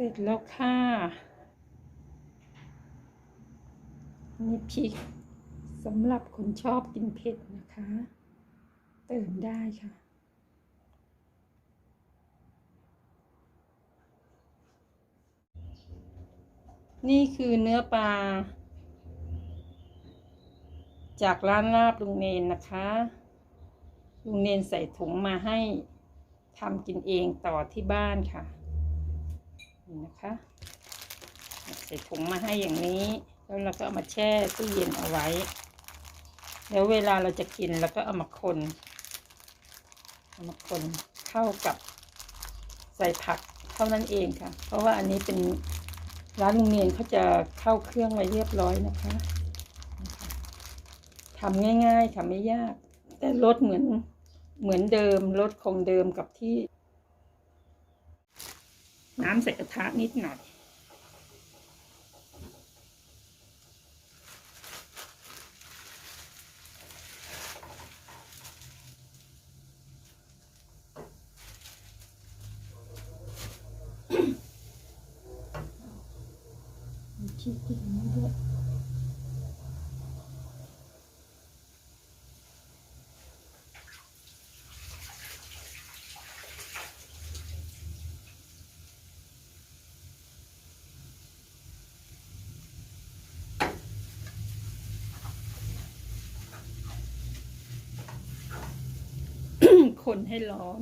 ร็จแล้วค่ะ นี่พริกสำหรับคนชอบกินเผ็ดนะคะ เติมได้ค่ะนี่คือเนื้อปลา จากร้านลาบลุงเนนนะคะ ลุงเนนใส่ถุงมาให้ทำกินเองต่อที่บ้านค่ะ นี่นะคะใส่ถุงมาให้อย่างนี้ แล้วเราก็เอามาแช่ตู้เย็นเอาไว้ แล้วเวลาเราจะกินเราก็เอามาคนเอามาคนเข้ากับใส่ผักเท่านั้นเองค่ะ เพราะว่าอันนี้เป็นร้านลุงเนียนเขาจะเข้าเครื่องไว้เรียบร้อยนะคะทำง่ายๆค่ะไม่ยาก แต่รสเหมือนเหมือนเดิมรสคงเดิมกับที่ น้ำใส่กระทะนิดหน่อยชีสติดนี้ด้วย คนให้ร้อน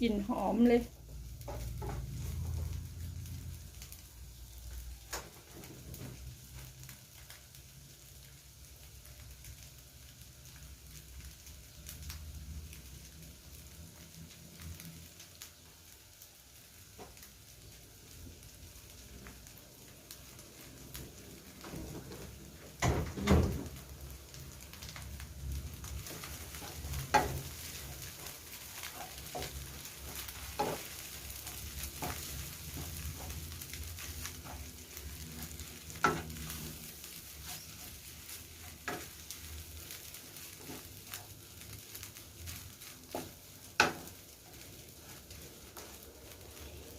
กลิ่นหอมเลย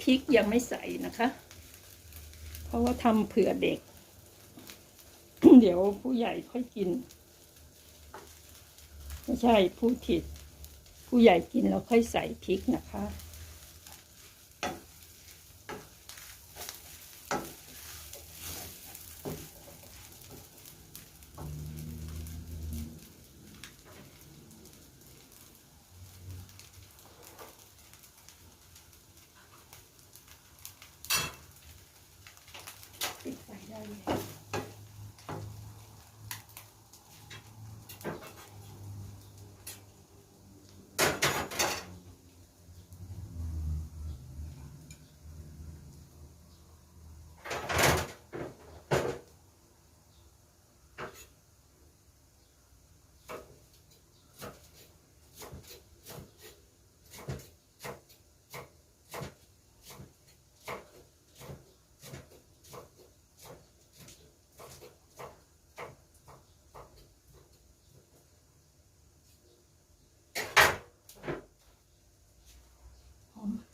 ริกยังไม่ใส่นะคะ เพราะว่าทำเผื่อเด็ก เดี๋ยวผู้ใหญ่ค่อยกิน ไม่ใช่ผู้ผิด ผู้ใหญ่กินแล้วค่อยใส่พริกนะคะ Thank you.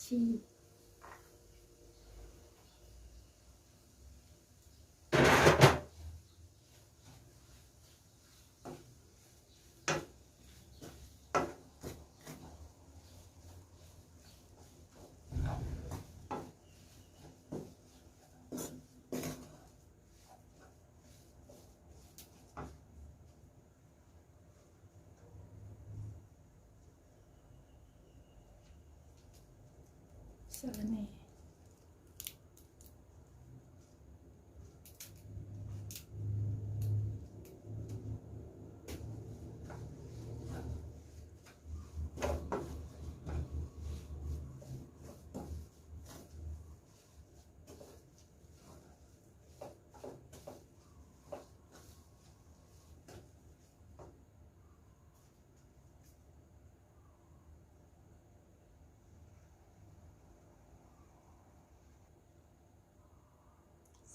ห ส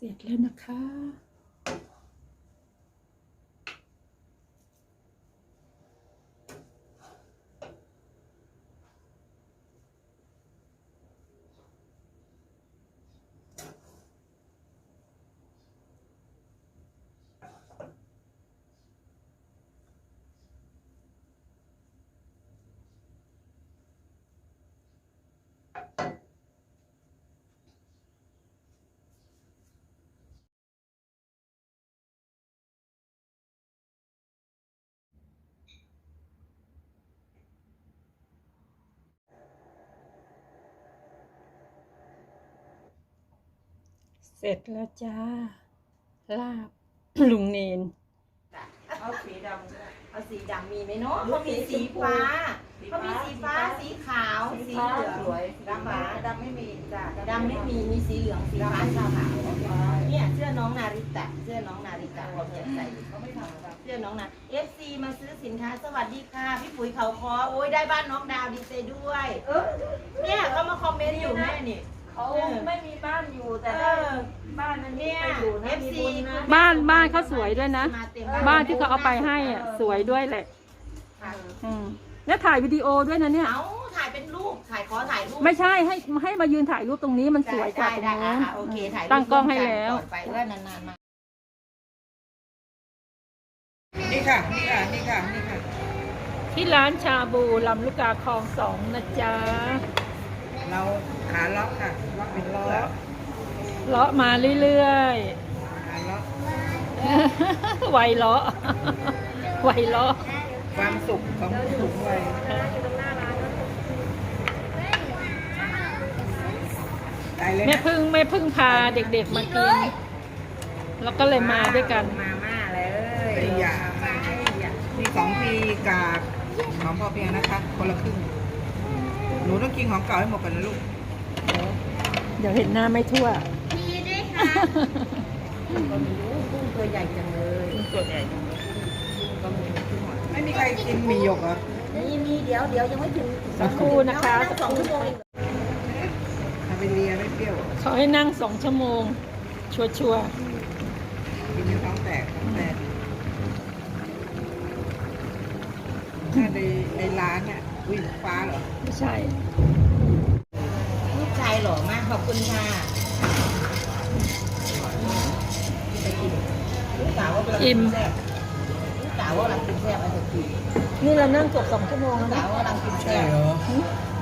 เสร็จแล้วนะคะ เสร็จแล้วจ้า ลาบ ลุงเนน เอาสีดำก็ได้ เอาสีดำมีไหมเนาะเขามีสีฟ้าเขามีสีฟ้า สีขาว สีเหลืองสวยดำฟ้าดำไม่มีจ้ะดำไม่มี มีสีเหลือง สีฟ้า สีขาวเนี่ยเสื้อน้องนาริตะ เสื้อน้องนาริตะเขาจะใส่เขาไม่ทำครับเสื้อน้องนา FC มาซื้อสินค้า สวัสดีค่ะ พี่ปุ๋ยเขาคอ โอ้ยได้บ้านน้องดาวดีใจด้วยเออเนี่ยเขามาคอมเมนต์อยู่แม่นี่ เขาไม่มีบ้านอยู่แต่เอได้อบ้านนั้นเนี่ยไปอยู่นะ FC มีบุญนะบ้านบ้านเขาสวยด้วยนะมาเต็มบ้านที่เขาเอาไปให้อะสวยด้วยแหละค่ะอืมแล้วถ่ายวิดีโอด้วยนะเนี่ย เอาถ่ายเป็นรูปถ่ายขอถ่ายรูปไม่ใช่ให้ให้มายืนถ่ายรูปตรงนี้มันสวยกว่าตรงได้ได้นู้นอะโอเคถ่ายรูปตั้งกล้องให้แล้วก่อนไปว่านานๆมานี่ค่ะนี่ค่ะนี่ค่ะนี่ค่ะ ที่ร้านชาบูลำลูกกาคลองสองนะจ๊ะ เราขาล็อกค่ะล็อกเป็นล้อเลาะมาเรื่อยขาล็อกๆ ไวเลาะ ไวเลาะ ความสุขของผู้สูงวัยตายเลยแม่นะพึ่งแม่พึ่งพาเด็กๆมากิน แล้วก็เลยมาด้วยกัน มาม่าเลยไอ้ยามีของพีกับของพอเพียงนะคะ คนละครึ่งห นูต้องกินของเก่าให้หมดก่อนนะลูกเดี๋ยวเห็นหน้าไม่ทั่ว มีด้วยค่ะกุ้งตัวใหญ่จังเลยตัวใหญ่ไม่มีใครกินหมี่หยกเหรอนี่มีเดี๋ยวเดี๋ยวยังไม่ถึงสักครู่นะคะสองชั่วโมงอีกทำไปเลียไม่เปรี้ยวเขาให้นั่งสองชั่วโมง ชัวร์กินจนท้องแตกท้องแตกถ้าในในร้านเนี่ย อุ้ยฟ้าเหรอๆไม่ใช่ ลูกชายหล่อมากขอบคุณค่ะไปกินลูกสาวว่าเป็นอิ่ม แซ่บลูกสาวว่ากำลังกินแซ่บอะไรกินนี่เรานั่งเกือบสองชั่วโมงลูแล้วกสานะวว่ากำลังกินแซ่บ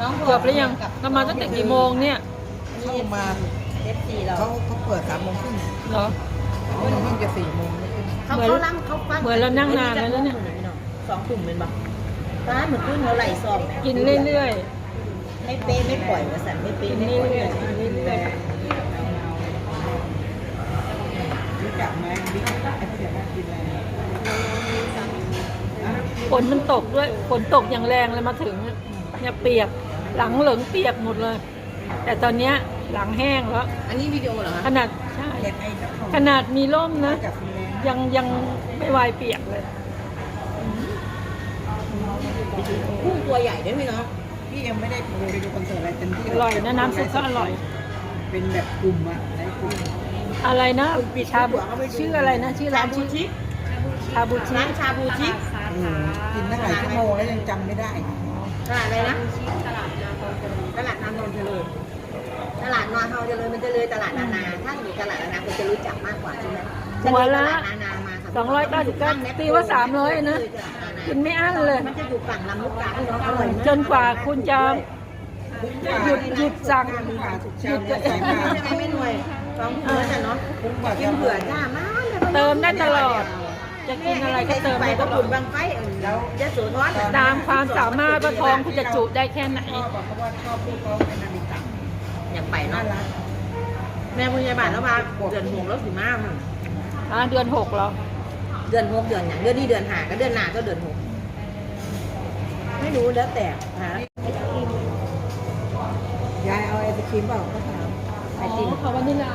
น้องเกือบแล้วยังเรามาตั้งแต่กี่โมงเนี่ย เข้ามา เอฟซีเราเขาเขาเปิดสามโมงครึ่งเหรอสามโมงครึ่งจะสี่โมงไม่ขึ้นเขาเหมือนเขานั่งเขาฟังเหมือนเรานั่งนานแล้วนะเนี่ย สองกลุ่มเป็นปะ ฟ้าเหมือนกุ้งเราไหลซอมกินเรื่อยไม่เป๊ะไม่ปล่อยวะสันไม่ๆ เป๊ะกินไม่เรื่ปล่อยอยๆ กินเรื่อยรู้จักไหมบิ๊กไอ้เสียงกินอะไรนะๆฝนมันตกด้วย ฝนตกอย่างแรงเลยมาถึงอะเนี่ยเปียก หลังเหลืองเปียกหมดเลย แต่ตอนเนี้ยหลังแห้งแล้ว อันนี้วิดีโอเหรอขนาดใช่เห็ดไอ้เจ้าของขนาดมีร่มนะ จากฟินแลนด์ยังยังไม่วายเปียกเลย กุ้งตัวใหญ่ด้วยพี่น้องพี่ยังไม่ได้ไปดูคอนเสิร์ตอะไรเต็มที่อร่อยนะน้ำซุปก็อร่อย เป็นแบบกลุ่มอะไอ้กลุ่มอะไรนะชาบูชื่ออะไรนะชื่อร้านชื่อชิคชาบูชิร้านชาบูชิคเออกินตั้งหลายชั่วโมงแล้วยังจำไม่ได้ตลาดอะไรนะตลาดตลาดน้ำนนทเจริญตลาดนอนเฮาเจริญมันจะเลยตลาดนานา ถ้าอยู่ตลาดนานาคุณจะรู้จักมากกว่าใช่ไหมหัวละจเยตาดนานามาค่ะสองร้อยเก้าสิบเก้าตีว่าสามร้อยนะ กินไม่อั้นเลย มันจะอยู่ฝั่งลำลูกกาพี่น้องอร่อยมากจนกว่าคุณจะ หยุดหยุดสั่งคุ้มกว่าทุกหยุเช้าดเนี่ยใส่มาใช่ไหมไม่หน่วยสองหัวจ้ะเนาะคุ้มกว่ากินเผื่อจ้ามากเติมได้ตลอด จะกินอะไรก็เติมไปได้ตก็ลอบุดญบางไฟแล้วยะโสธรตามความสามารถว่าทองคุณจะจุได้แค่ไหน พ่อบอกเขาว่าชอบลูกเขาเป็นนาฬิกาอยากไปน่าเนาะรักแม่ผู้ใหญ่บ้านแล้วว่าเดือนหกแล้วสิมาค่ะอ่าเดือนหกเหรอ เดือนหกเดือนอย่างเดือนนี้เดือนหาก็เดือนหน้าก็เดือนหกไม่รู้แล้วแต่ฮะยายเอาไอศครีมเปล่าก็ถามไอติมค่ะวานิลา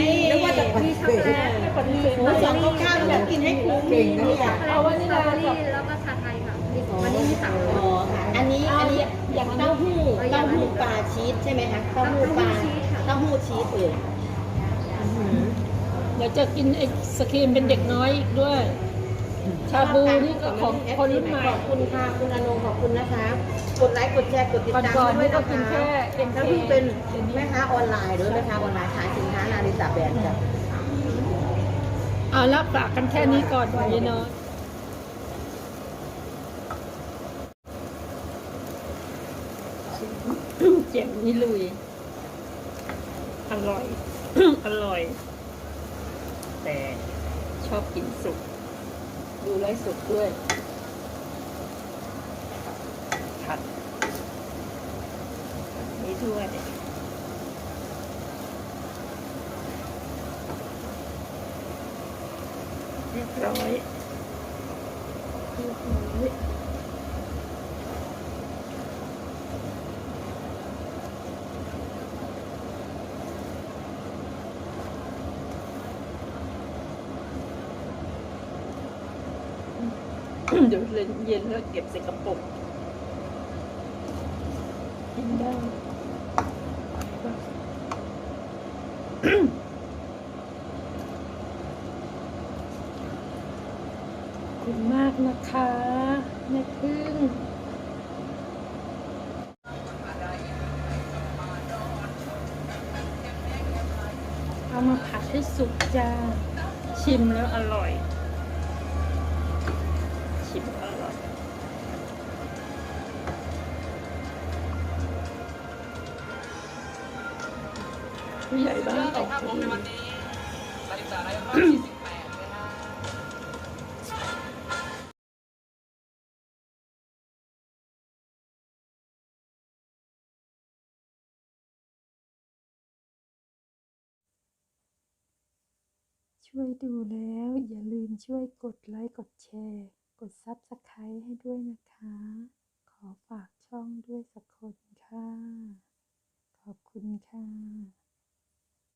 นี่นึกว่าจะปฏิเสธหมูสองข้าวๆแล้วกินให้คุ้มเก่งนะเนี่ยเอาวานิลากับแล้วก็ชาไทยค่ะวันนี้มีสามอ๋อค่ะอันนี้อันนี้อย่างเต้าหู้เต้าหู้ปลาชีสใช่ไหมคะเต้าหู้ปลาเต้าหู้ชีสเอออื้อหือเดี๋ยวจะกินไอศครีมเป็นเด็กน้อยอีกด้วย ชาบูนี่ก็ของคนรุ่นใหม่ ขอบคุณค่ะ คุณอนงขอบคุณนะคะ กดไลค์กดแชร์กดติดตามก่อนๆด้วยนี่ก็นะกินคะแค่เป็นถ้าเค้เพิ่งกเป็นแม่ค้าออนไลน์ด้วยแม่ค้าออนไลน์ขายสินค้านาริตาแบรนด์จ้ะเอารับปากกันแค่นี้ก่อนยายน้อยเจ็บนี่ลุย อร่อย อร่อย แต่ชอบกินสุก ดูไลฟ์สุกด้วยผัดนี่ด้วยเรียบร้อยเรียบร้อย เดี๋ยวเย็นแล้วเก็บใส่กระปุกกินได้ขอบคุณมากนะคะแม่พึ่งเอามาผัดให้สุกจ้า ชิมแล้วอร่อย ใหญ่บ้านออกทีวีช่วยดูแล้วอย่าลืมช่วยกดไลค์กดแชร์ กดซับสไครต์ให้ด้วยนะคะ ขอฝากช่องด้วยสักคนค่ะ ขอบคุณค่ะ